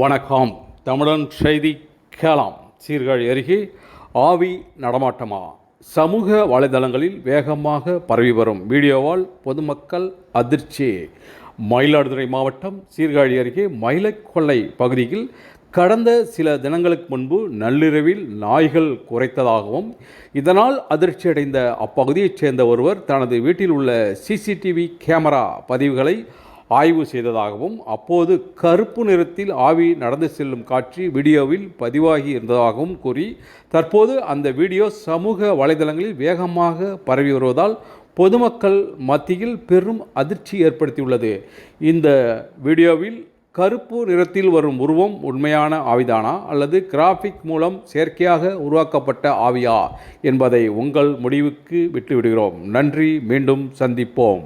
வணக்கம். தமிழன் செய்தி கேளாம். சீர்காழி அருகே ஆவி நடமாட்டமா? சமூக வலைதளங்களில் வேகமாக பரவி வரும் வீடியோவால் பொதுமக்கள் அதிர்ச்சி. மயிலாடுதுறை மாவட்டம் சீர்காழி அருகே மயிலக்கொள்ளை பகுதியில் கடந்த சில தினங்களுக்கு முன்பு நள்ளிரவில் நாய்கள் குறைத்ததாகவும் இதனால் அதிர்ச்சியடைந்த அப்பகுதியைச் சேர்ந்த ஒருவர் தனது வீட்டில் உள்ள சிசிடிவி கேமரா பதிவுகளை ஆய்வு செய்ததாகவும் அப்போது கருப்பு நிறத்தில் ஆவி நடந்து செல்லும் காட்சி வீடியோவில் பதிவாகி இருந்ததாகவும் கூறி தற்போது அந்த வீடியோ சமூக வலைதளங்களில் வேகமாக பரவி வருவதால் பொதுமக்கள் மத்தியில் பெரும் அதிர்ச்சி ஏற்படுத்தியுள்ளது. இந்த வீடியோவில் கருப்பு நிறத்தில் வரும் உருவம் உண்மையான ஆவிதானா அல்லது கிராஃபிக் மூலம் செயற்கையாக உருவாக்கப்பட்ட ஆவியா என்பதை உங்கள் முடிவுக்கு விட்டுவிடுகிறோம். நன்றி மீண்டும் சந்திப்போம்.